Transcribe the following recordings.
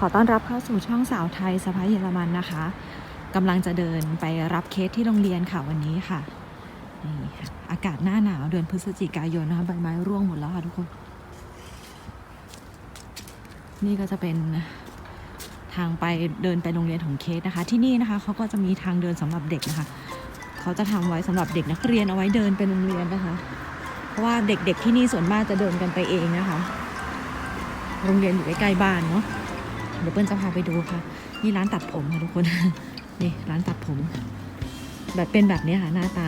ขอต้อนรับเข้าสู่ช่องสาวไทยสะพายเยอรมันนะคะกำลังจะเดินไปรับเคสที่โรงเรียนค่ะวันนี้ค่ะนี่ค่ะ อากาศหน้าหนาวเดือนพฤศจิกายนนะคะใบไม้ร่วงหมดแล้วค่ะทุกคน นี่ก็จะเป็นทางไปเดินไปโรงเรียนของเคสนะคะ ที่นี่นะคะเขาก็จะมีทางเดินสำหรับเด็กนะคะเขาจะทำไว้สำหรับเด็กนักเรียนเอาไว้เดินไปโรงเรียนนะคะ เพราะว่าเด็กๆที่นี่ส่วนมากจะเดินกันไปเองนะคะ โรงเรียนอยู่ใกล้ๆบ้านเนาะ เดี๋ยวเปิ้ลจะพาไปดูค่ะ นี่ร้านตัดผมค่ะทุกคน นี่ร้านตัดผม แบบเป็นแบบนี้ค่ะหน้าตา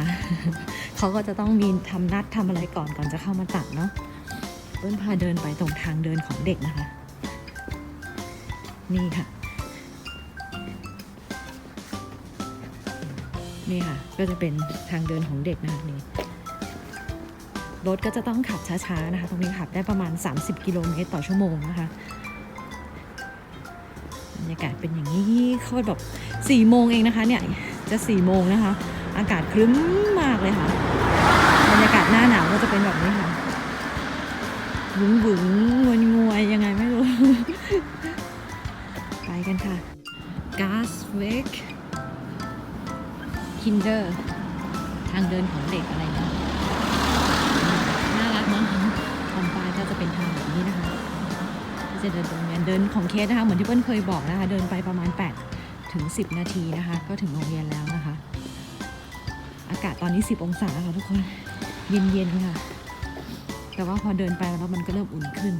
เขาก็จะต้องมีทำนัดทำอะไรก่อนก่อนจะเข้ามาตัดเนาะ เปิ้ลพาเดินไปตรงทางเดินของเด็กนะคะ นี่ค่ะ นี่ค่ะ ก็จะเป็นทางเดินของเด็กนะคะนี่รถก็จะต้องขับช้าๆนะคะ ตรงนี้ขับได้ประมาณ 30 กิโลเมตรต่อชั่วโมงนะคะ รรยากาศเป็นอย่างนี้เขาแบบสี่โมงเองนะคะเนี่ยจะสี่โมงนะคะ อากาศครึ้มมากเลยค่ะ บรรยากาศหน้าหนาวก็จะเป็นแบบนี้ค่ะหวึงหวึงงวยงวยยังไงไม่รู้ ไปกันค่ะ g a s w e g Kinder ทางเดินของเด็กอะไรเนะ ที่จะเดินโรงเรียนเดินของเคสนะคะเหมือนที่เปิ้ลเคยบอกนะคะ เดินไปประมาณ 8 ถึง 10 นาทีนะคะ ก็ถึงโรงเรียนแล้วนะคะ อากาศตอนนี้ 10 องศาค่ะทุกคนเย็นๆค่ะ แต่ว่าพอเดินไปแล้วมันก็เริ่มอุ่นขึ้น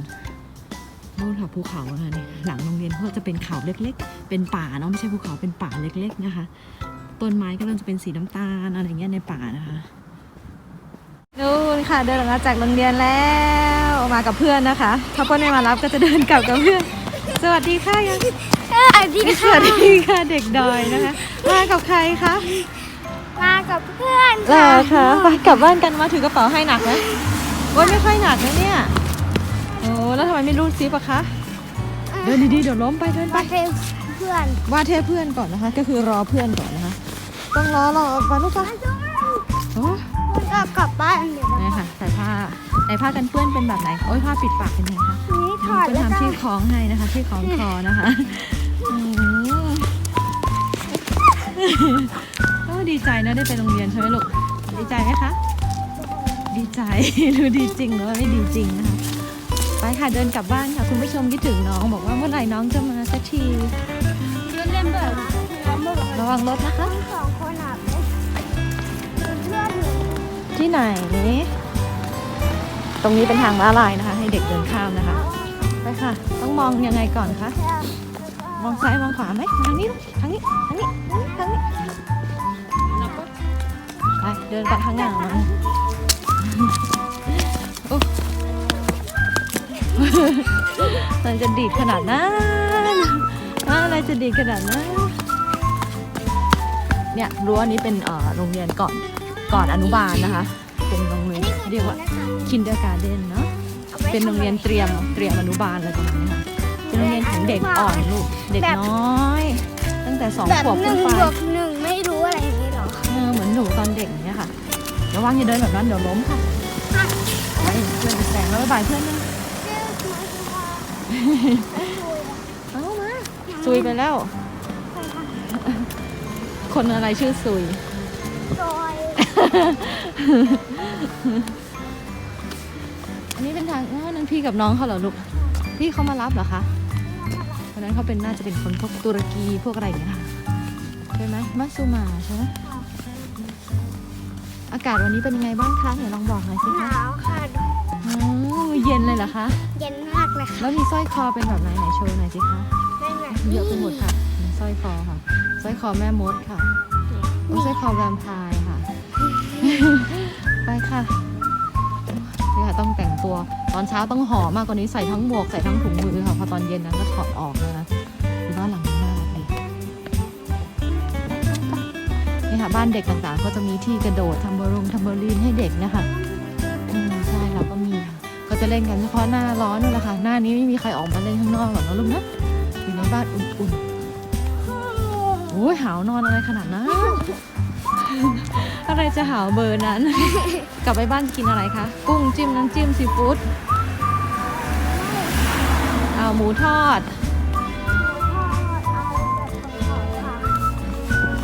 นู่นค่ะภูเขานะคะนี่หลังโรงเรียนก็จะเป็นเขาเล็กๆ เป็นป่าเนาะไม่ใช่ภูเขาเป็นป่าเล็ก ๆนะคะ ต้นไม้ก็เริ่มจะเป็นสีน้ำตาลอะไรเงี้ยในป่านะคะ นู่นค่ะเดินออกมาจากโรงเรียนแล้วมากับเพื่อนนะคะถ้าเพื่อนไม่มารับก็จะเดินกลับกับเพื่อน สวัสดีค่ะยังสวัสดีสค่ะวัสดีค่ะเด็กดอยนะคะ มากับใครคะมากับเพื่อนเหรอคะไปกลับบ้านกันมาถือกระเป๋าให้หนักไหมว่าไม่ค่อยหนักนะเนี่ยโอ้แล้วทำไมไม่รูดซิปอะคะเดินดีๆเดี๋ยวล้มไปเดินไป มาเทเพื่อนว่าเทเพื่อนก่อนนะคะ ก็คือรอเพื่อนก่อนนะคะ ต้องรอรอไปลูกปะโอ้ ก็กลับบ้านเดี๋ยวนี่ค่ะใส่ผ้าใส่ผ้ากันเปื้อนเป็นแบบไหนโอ้ยผ้าปิดปากเป็นไงคะนี้ถอดก็แล้วก็ทำที่คล้องให้นะคะ ที่คล้องคอนะคะอืมก็ดีใจนะได้ไปโรงเรียนใช่ไหมลูกดีใจไหมคะดีใจหรือดีจริงหรือว่าไม่ดีจริงนะคะไปค่ะเดินกลับบ้านค่ะคุณผู้ชมคิดถึงน้องบอกว่าเมื่อไหร่น้องจะมาสักที เล่นแบบเราไม่บอกระวังรถนะคะทั้งสองคนอะ ที่ไหน ตรงนี้เป็นทางม้าลายนะคะ ให้เด็กเดินข้ามนะคะ ไปค่ะ ต้องมองยังไงก่อนคะ มองซ้ายมองขวาไหมทางนี้ลูทางนี้ทางนี้ทางนี้ไปเดินไปข้างหน้ามันโอ้มันจะดีดขนาดนั้นอะไรจะดีดขนาดนั้นเนี่ยรั้วนี้เป็นโรงเรียนก่อน ก่อนอนุบาลนะคะ เป็นโรงเรียนเรียกว่า kindergarten เนาะเป็นโรงเรียนเตรียมเตรียมอนุบาลอะไรประมาณนี้ค่ะเป็นโรงเรียนของเด็กอ่อนลูกเด็กน้อย ตั้งแต่สองแบบขวบหขึ้นึ่นงไปบวกหนึ่งไม่รู้อะไรอย่างนี้หรอเออเหมือนหนูตอนเด็กอย่างเนี้ยค่ะระวังอย่าเดินแบบนั้นเดี๋ยวล้มค่ะไปเพื่อนจะแซงแล้วบ๊ายบายเพื่อนนะเอามาซุยไปแล้ว คนอะไรชื่อซุยซ อยอันนี้เป็นทางอ้าวนั่นพี่กับน้องเขาเหรอลูก พี่เขามารับเหรอคะวันนั้นเขาเป็นน่าจะเป็นคนพวกตุรกีพวกอะไรอย่างเงี้ยค่ะใช่ไหมมัสซูมาใช่ไหมอากาศวันนี้เป็นยังไงบ้างคะเดี๋ยวลองบอกหน่อยสิหคะนาวค่ะอ๋อเย็นเลยเหรอคะ เย็นมากเลยค่ะแล้วมีสร้อยคอเป็นแบบไหนไหนโชว์หน่อยสิคะ นั่นแหละเยอะไปหมดค่ะมีสร้อยคอค่ะสร้อยคอแม่มดค่ะอุ๊ยสร้อยคอแวมไพร์ค่ะ ไปค่ะนี่ค่ะต้องแต่งตัวตอนเช้าต้องห่อมากกว่านี้ใส่ทั้งหมวกใส่ทั้งถุงมือค่ะพอตอนเย็นนั้นก็ถอดออกนะดูบ้านหลังนี้น่ารักดีนี่ค่ะบ้านเด็กต่างๆ ก็จะมีที่กระโดดทำบอลลูนทำบอลลีนให้เด็กนะคะอืมใช่เราก็มีค่ะก็จะเล่นกันเฉพาะหน้าร้อนนี่นแหละค่ะหน้านี้ไม่มีใครออกมาเล่นข้างนอกหรอกนะลูกนะอยู่ในบ้านอุ่นๆโอ้ยหาวนอนอะไรขนาดนั้น อะไรจะหาเบอร์นั้น กลับไปบ้านกินอะไรคะ กุ้งจิ้มน้ำจิ้มซีฟู้ดเอาหมูทอด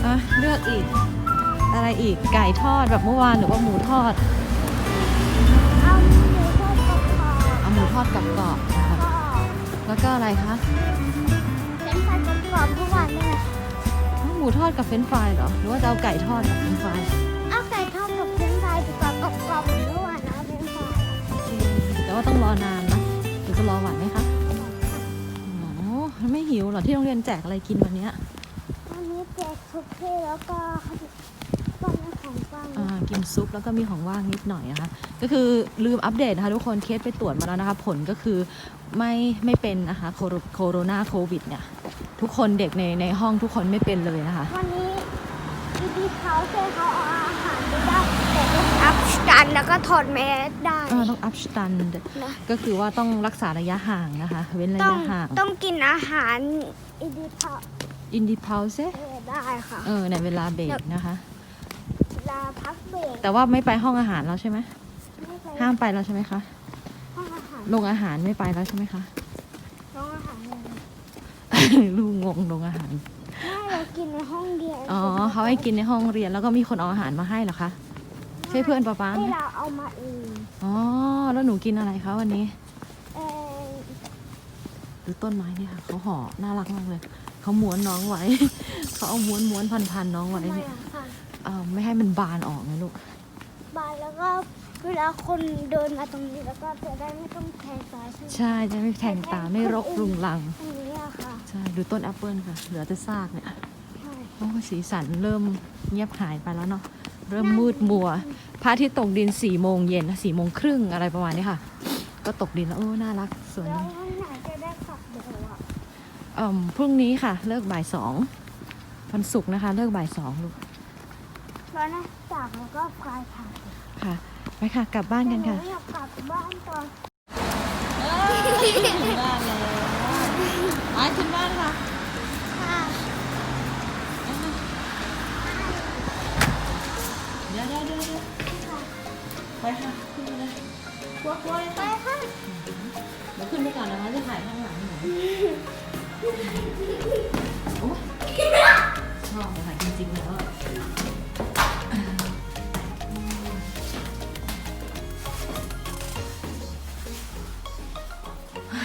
อะเลือกอีก อะไรอีกไก่ทอดแบบเมื่อวานหรือว่าหมูทอด เอาหมูทอดกับกรอบแล้วก็อะไรคะ อ้าวหมูทอดกับเฟรนช์ฟรายเหรอ หรือว่าจะเอาไก่ทอดกับเฟรนช์ฟรายเอาไก่ทอดกับเป็นไฟดีกว่ากรอบๆเหมือนเมื่อวานนะเป็นไฟแต่ว่าต้องรอนานนะหรือจะรอไหวไหมคะอ๋อไม่หิวเหรอที่โรงเรียนแจกอะไรกินวันเนี้ยวันนี้แจกคุกกี้แล้วก็ต้มของฟังอ่ากินซุปแล้วก็มีของว่างนิดหน่อยนะคะก็คือลืมอัปเดตนะคะทุกคนเคสไปตรวจมาแล้วนะคะผลก็คือไม่ไม่เป็นนะคะโคโรโคโรนาโควิดเนี่ย ทุกคนเด็กในในห้องทุกคนไม่เป็นเลยนะคะ วันนี้อีดีเขาเช่เขาเอาอาหารไปได้แต่ต้องอัพสตันแล้วก็ถอดแมสได้อ่าต้องอัพสตันนะก็คือว่าต้องรักษาระยะห่างนะคะ เว้นระต้องยะห่างต้องกินอาหารอีดีเขาอินดิพาวเซได้ค่ะ เออในเวลาเบรกนะคะ เวลาพักเบรกแต่ว่าไม่ไปห้องอาหารแล้วใช่ไหมไม่ไปห้ามไปแล้วใช่ไหมคะห้องอาหารโรงอาหารไม่ไปแล้วใช่ไหมคะ ห้องอาหารเลย ลูกงงโรงอาหาร ไม่เรากินในห้องเรียนอ๋อเขาให้กินในห้องเรียนแล้วก็มีคนเอาอาหารมาให้เหรอคะใช่เพื่อนป๊าป๊าไหมที่เราเอามาเองอ๋อแล้วหนูกินอะไรคะวันนี้เออดูต้นไม้เนี่ยค่ะเขาห่อน่ารักมากเลยเขาม้วนน้องไว้ เขาเอาม้วนม้วนพันพันน้องไว้ทำไมเนี่ยอะค่ะเอ่อไม่ให้มันบานออกนะลูก บานแล้วก็ เวลาคนเดินมาตรงนี้แล้วก็จะได้ไม่ต้องแทงซ้ายใช่ไหมใช่จะไม่แทงตาไม่รกรุงรัง ตรงนี้อะค่ะใช่ ดูต้นแอปเปิลค่ะ เหลือแต่ซากเนี่ยใช่โอ้สีสันเริ่มเงียบหายไปแล้วเนาะ เริ่มมืดมัว พระอาทิตย์ตกดินสี่โมงเย็นสี่โมงครึ่งอะไรประมาณนี้ค่ะ ก็ตกดินแล้วโอ้น่ารักสวยแล้วดีวันไหนจะได้ขับเร็วอะเอ่มพรุ่งนี้ค่ะ เลิกบ่ายสองวันศุกร์นะคะ เลิกบ่ายสองลูก แล้วนะจากแล้วก็กลายผ่านค่ะ ไปค่ะ กลับบ้านกันค่ะหอยากกลับบ้านตอนถึงบ้านแล้วไปถึงบ้านค่ะค่ะเดี๋ยวเดี๋ยวเดี๋ยวเดี๋ยวไปค่ะขึ้นไปเลยกลัวกลัวเลยไปค่ะค่ะเดี๋ยวขึ้นไปก่อนนะคะจะถ่ายข้างหลังหนูโอ้ชอบถ่ายจริงๆแล้วอะ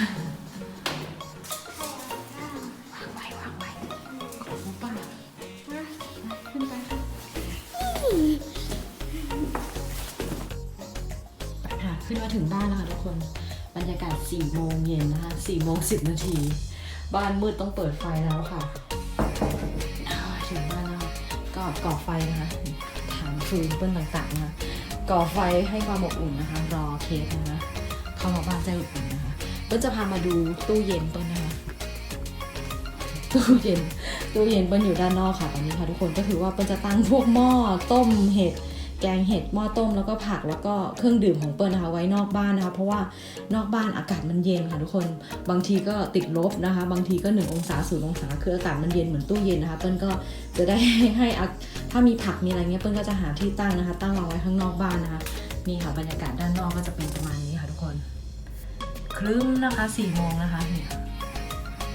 วางไว้วางไว้ของป้าขึ้นไปค่ะขึ้นมาถึงบ้านแล้วค่ะทุกคน บรรยากาศ4โมงเย็นนะคะ4โมง10 นาที บ้านมืดต้องเปิดไฟแล้วค่ะถึงบ้านแล้วก็ก่อไฟนะคะถามฟืนเปิ้ลต่างๆนะคะก่อไฟให้ความอบอุ่นนะคะ รอเคสนะคะ เข้ามาบ้านใจอบอุ่นนะ คะเปิ้ลจะพามาดูตู้เย็นเปิ้ลนะคะตู้เย็นตู้เย็นเปิ้ลอยู่ด้านนอกค่ะตอนนี้ค่ะทุกคนก็คือว่าเปิ้ลจะตั้งพวกหม้อต้มเห็ดแกงเห็ดหม้อต้มแล้วก็ผักแล้วก็เครื่องดื่มของเปิ้ลนะคะไว้นอกบ้านนะคะเพราะว่านอกบ้านอากาศมันเย็นค่ะทุกคนบางทีก็ติดลบนะคะ บางทีก็หนึ่งองศาศูนย์องศาคืออากาศมันเย็นเหมือนตู้เย็นนะคะเปิ้ลก็จะได้ให้อักถ้ามีผักมีอะไรเงี้ยเปิ้ลก็จะหาที่ตั้งนะคะ ตั้งวางไว้ข้างนอกบ้านนะคะนี่ค่ะบรรยากาศด้านนอกก็จะเป็นประมาณนี้ ครึ้มนะคะสี่โมงนะคะเนี่ย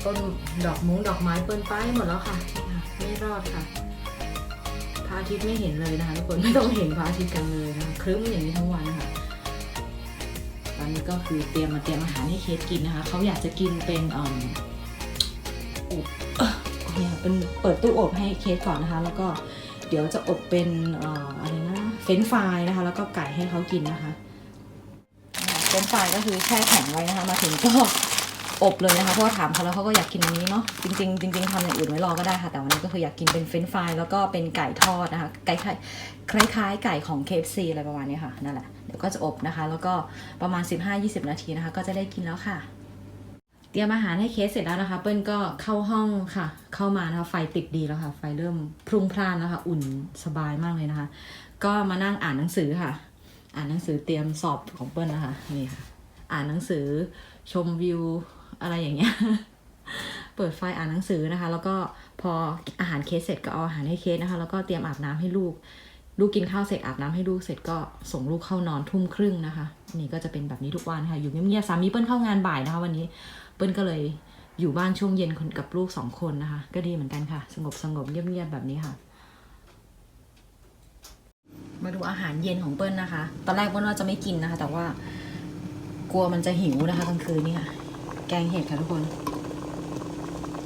ต้นดอกมุ้งดอกไม้เปิ้ลไปหมดแล้วค่ะไม่รอดค่ะพระอาทิตย์ไม่เห็นเลยนะคะทุกคนไม่ต้องเห็นพระอาทิตย์กันเลยนะคะครึ้มอย่างนี้ทั้งวันค่ะตอนนี้ก็คือเตรียมมาเตรียมอาหารให้เคสกินนะคะเขาอยากจะกินเป็นเอ่ออบเนี่ยเป็นเปิดตู้อบให้เคสก่อนนะคะ แล้วก็เดี๋ยวจะอบเป็นออะไรนะเฟรนฟรายนะคะ แล้วก็ไก่ให้เขากินนะคะ เฟรนช์ฟรายก็คือแช่แข็งไว้นะคะ มาถึงก็อบเลยนะคะเพราะถามเขาแล้วเขาก็อยากกินอันนี้เนาะจริงๆจริงๆทำอย่างอื่นไว้รอก็ได้ค่ะ แต่วันนี้ก็คืออยากกินเป็นเฟรนฟรายแล้วก็เป็นไก่ทอดนะคะไก่ไข่คล้ายๆ ไก่ของ KFC อะไรประมาณนี้ค่ะนั่นแหละเดี๋ยวก็จะอบนะคะ แล้วก็ประมาณ 15-20 นาทีนะคะ ก็จะได้กินแล้วค่ะ เตรียมอาหารให้เคสเสร็จแล้วนะคะ เปิ้ลก็เข้าห้องค่ะ เข้ามานะคะไฟติดดีแล้วค่ะ ไฟเริ่มพรุ่งพล่านแล้วค่ะ อุ่นสบายมากเลยนะคะ ก็มานั่งอ่านหนังสือค่ะ อ่านหนังสือเตรียมสอบของเปิ้ลนะคะนี่ค่ะ อ่านหนังสือชมวิวอะไรอย่างเงี้ยเปิดไฟอ่านหนังสือนะคะ แล้วก็พออาหารเคสเสร็จก็เอาอาหารให้เคสนะคะ แล้วก็เตรียมอาบน้ำให้ลูก ลูกกินข้าวเสร็จอาบน้ำให้ลูกเสร็จก็ส่งลูกเข้านอนทุ่มครึ่งนะคะ นี่ก็จะเป็นแบบนี้ทุกวันค่ะ อยู่เงียบๆสามีเปิ้ลเข้างานบ่ายนะคะ วันนี้เปิ้ลก็เลยอยู่บ้านช่วงเย็นกับลูกสองคนนะคะ ก็ดีเหมือนกันค่ะ สงบสงบเงียบๆแบบนี้ค่ะ มาดูอาหารเย็นของเปิ้ลนะคะ ตอนแรกเปิ้ลว่าจะไม่กินนะคะ แต่ว่า กลัวมันจะหิวนะคะกลางคืนนี่ค่ะ แกงเห็ดค่ะทุกคน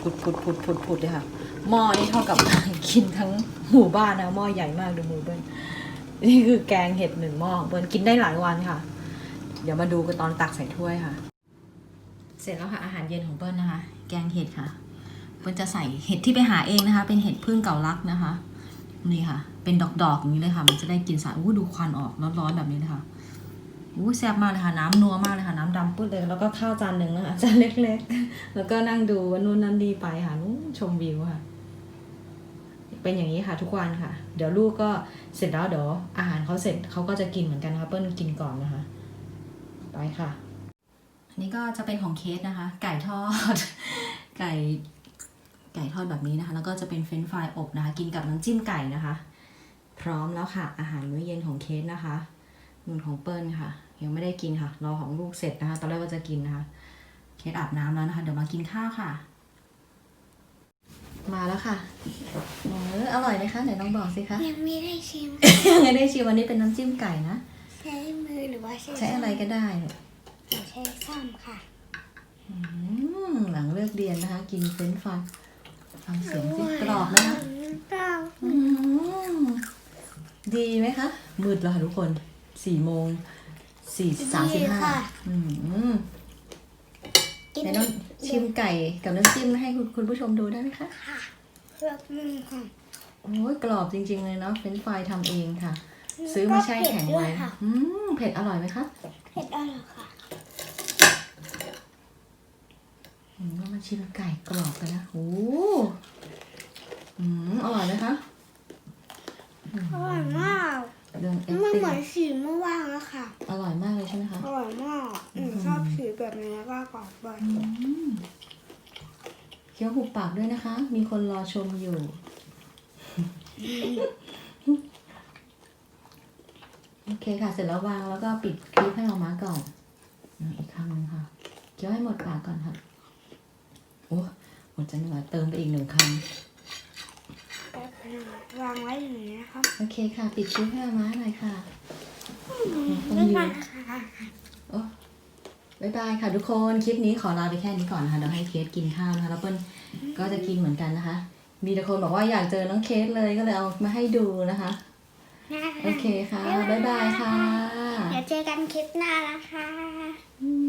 ผุดผุดผุดผุดผุดเลยค่ะ หม้อนี่เท่ากับ กินทั้งหมู่บ้านนะหม้อใหญ่มากดูมือเปิ้ลนี่คือแกงเห็ดหนึ่งหม้อของเปิ้ลกินได้หลายวันค่ะ เดี๋ยวมาดูกันตอนตักใส่ถ้วยค่ะ เสร็จแล้วค่ะอาหารเย็นของเปิ้ลนะคะ แกงเห็ดค่ะ เปิ้ลจะใส่เห็ดที่ไปหาเองนะคะ เป็นเห็ดพึ่งเก่าลักนะคะ นี่ค่ะ เป็นดอกๆอย่างนี้เลยค่ะ มันจะได้กลิ่นสารอู้ดูควันออกร้อนๆแบบนี้เลยค่ะอู้แซ่บมากเลยค่ะ น้ำนัวมากเลยค่ะ น้ำดำปื้ดเลย แล้วก็ข้าวจานหนึ่งนะคะจานเล็ก ๆ แล้วก็นั่งดูว่านู่นนั่นนี่ไปค่ะนู่นชมวิวค่ะ เป็นอย่างนี้ค่ะ ทุกวันค่ะ เดี๋ยวลูกก็เสร็จแล้วเดี๋ยวอาหารเขาเสร็จเขาก็จะกินเหมือนกันนะคะเปิ้ลกินก่อนนะคะ ไปค่ะ อันนี้ก็จะเป็นของเคสนะคะ ไก่ทอด ไก่ไก่ทอดแบบนี้นะคะ แล้วก็จะเป็นเฟรนช์ฟรายอบนะคะ กินกับน้ำจิ้มไก่นะคะ พร้อมแล้วค่ะ อาหารมื้อเย็นของเคสนะคะนู่นของเปิ้ลค่ะ ยังไม่ได้กินค่ะ รอของลูกเสร็จนะคะ ตอนแรกว่าจะกินนะคะ เคสอาบน้ำแล้วนะคะ เดี๋ยวมากินข้าวค่ะ มาแล้วค่ะเอออร่อยไหมคะไหนลองบอกสิคะ ยังไม่ได้ชิม ยังไงได้ชิมวันนี้เป็นน้ำจิ้มไก่นะ ใช้มือหรือว่าใช้ใช้อะไรก็ได้เนี่ยใช้ซ่อมค่ะอืมหลังเลิกเรียนนะคะ กินเฟรนช์ฟรายฟังเสียงสิกรอบไหมคะกรอบอืม ดีไหมคะ มืดแล้วค่ะทุกคนสี่โมงสี่สามสิบห้าอืมกินไหนลองชิมไก่กับน้ำจิ้มให้คุณคุณผู้ชมดูได้ไหมคะค่ะเพื่อมือค่ะ โอ้ยกรอบจริง ๆ เลยเนาะเฟรนช์ฟรายทำเองค่ะ ซื้อมาแช่แข็งไว้ก็เผ็ดด้วยค่ะ อืมเผ็ดอร่อยไหมคะเผ็ดอร่อยค่ะ อืมเรามาชิมไก่กรอบกันนะโอ้อืมอร่อยไหมคะ อร่อยมากเรื่องเอ็กมันซ์เหมือนสีเมื่อวานแล้วค่ะ อร่อยมากเลยใช่ไหมคะอร่อยมากอืมชอบสีแบบนี้มากกว่าบ่อยอืมเคี้ยวหุบปากด้วยนะคะ มีคนรอชมอยู่ โอเคค่ะ เสร็จแล้ววางแล้วก็ปิดคลิปให้เรามาก่อนอะอีกคำหนึ่งค่ะ เคี้ยวให้หมดปากก่อนค่ะ โอ้หมดจะเหนื่อยเติมไปอีกหนึ่งคแป๊บนึง วางไว้อย่างนี้นะคะำโอเคค่ะปิดคลิปให้เรามาหน่อยค่ะ ไม่มาค่ะโอ้บายบายค่ะทุกคน คลิปนี้ขอลาไปแค่นี้ก่อนนะคะเดี๋ยวให้เคสกินข้าวนะคะแล้วเปิ้ลก็จะกินเหมือนกันนะคะ มีแต่คนบอกว่าอยากเจอน้องเคสเลยก็เลยเอามาให้ดูนะคะ โอเคค่ะ บ๊ายบายค่ะ เดี๋ยวเจอกันคลิปหน้านะคะอืม